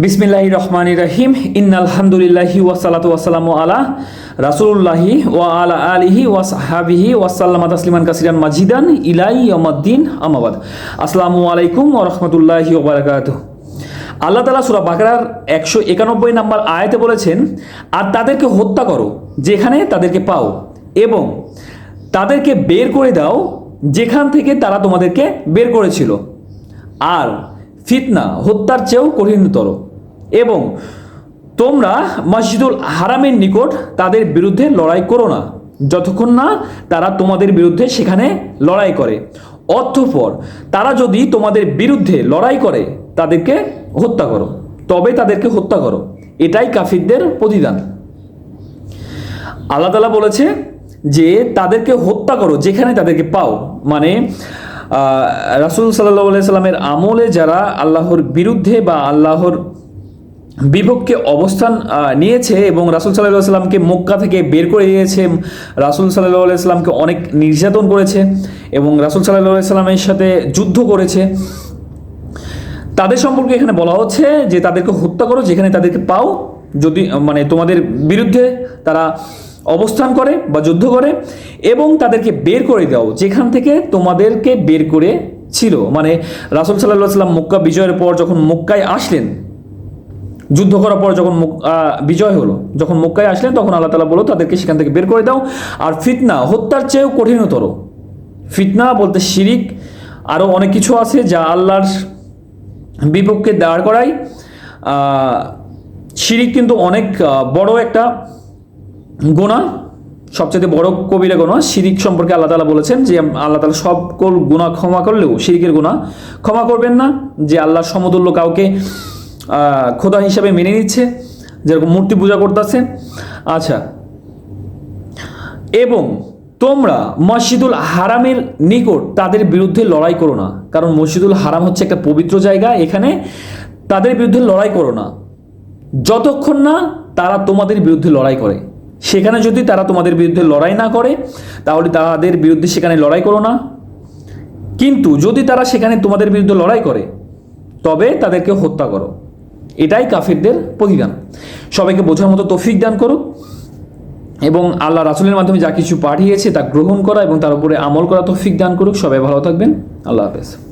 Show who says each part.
Speaker 1: বিসমিল্লাহি রহমান রহিম, ইন্নালহামদুলিল্লাহি ওয়াসালাতু ওয়াসালামু আলা রাসুল্লাহি ওয়া আলা আলিহি ওয়া সাহাবিহি ওয়াসাল্লামা তাসলিমান কাসিরান মাজিদান ইলাই ইয়ামাদ্দিন আমাবাদ আসসালামু আলাইকুম ওয়া রাহমাতুল্লাহি ওয়া বারাকাতুহু। আল্লাহ তালা সুরা বাকরার একশো একানব্বই নাম্বার আয়াতে বলেছেন, আর তাদেরকে হত্যা করো যেখানে তাদেরকে পাও এবং তাদেরকে বের করে দাও যেখান থেকে তারা তোমাদেরকে বের করেছিল। আর ফিতনা, হত্যার চেয়েও কঠিনতর। এবং তোমরা মসজিদুল হারামের নিকট তাদের বিরুদ্ধে লড়াই করো না, যতক্ষণ না তারা তোমাদের বিরুদ্ধে সেখানে লড়াই করে। অর্থপর তারা যদি তোমাদের বিরুদ্ধে লড়াই করে, তাদেরকে হত্যা করো, তবে তাদেরকে হত্যা করো। এটাই কাফিরদের প্রতিদান। আল্লাহ তালা বলেছে যে, তাদেরকে হত্যা করো, যেখানে তাদেরকে পাও। মানে রাসুল সাল্লাহ সাল্লামের আমলে যারা আল্লাহর বিরুদ্ধে বা আল্লাহর বিপক্ষে অবস্থান নিয়েছে এবং রাসুল সাল্লাহ সাল্লামকে মক্কা থেকে বের করে দিয়েছে, রাসুল সাল্লাহ সাল্লামকে অনেক নির্যাতন করেছে এবং রাসুল সাল্লাহ সাল্লামের সাথে যুদ্ধ করেছে। তাদের সম্পর্কে এখানে বলা হচ্ছে যে তাদেরকে হত্যা করো যেখানে তাদেরকে পাও, যদি মানে তোমাদের বিরুদ্ধে তারা অবস্থান করে বা যুদ্ধ করে এবং তাদেরকে বের করে দাও যেখান থেকে তোমাদেরকে বের করে ছিল। মানে রাসুল সাল্লাহ সাল্লাম মক্কা বিজয়ের পর যখন মক্কায় আসলেন যুদ্ধ করার পর যখন বিজয় হলো যখন মক্কায় আসলেন তখন আল্লাহ তালা বলো তাদেরকে সেখান থেকে বের করে দাও। আর ফিতনা হত্যার চেয়েও কঠিনতর। ফিতনা বলতে শিরিক আরও অনেক কিছু আছে যা আল্লাহর বিপক্ষে দাঁড় আহ, শিরিক কিন্তু অনেক বড় একটা গোনা সবচেয়ে বড় কবিরা গোনা শিরিক সম্পর্কে আল্লাহ তালা বলেছেন যে আল্লাহ তালা সকল গুণা ক্ষমা করলেও, শিরিকের গুণা ক্ষমা করবেন না, যে আল্লাহর সমতুল্য কাউকে খোদা হিসাবে মেনে নিচ্ছে, যেরকম মূর্তি পূজা করতেছে। আচ্ছা। এবং তোমরা মসজিদুল হারামের নিকট তাদের বিরুদ্ধে লড়াই করো না, কারণ মসজিদুল হারাম হচ্ছে একটা পবিত্র জায়গা, এখানে তাদের বিরুদ্ধে লড়াই করো না। যতক্ষণ না তারা তোমাদের বিরুদ্ধে লড়াই করে। সেখানে যদি তারা তোমাদের বিরুদ্ধে লড়াই না করে, তাহলে তাদের বিরুদ্ধে সেখানে লড়াই করো না। কিন্তু যদি তারা সেখানে তোমাদের বিরুদ্ধে লড়াই করে, তবে তাদেরকে হত্যা করো। এটাই কাফিরদের প্রতিদান। সবাইকে বোঝার মতো তৌফিক দান করুক এবং আল্লাহ রাসুলের মাধ্যমে যা কিছু পাঠিয়েছে তা গ্রহণ করা এবং তার উপরে আমল করা তৌফিক দান করুক। সবাই ভালো থাকবেন। আল্লাহ হাফেজ।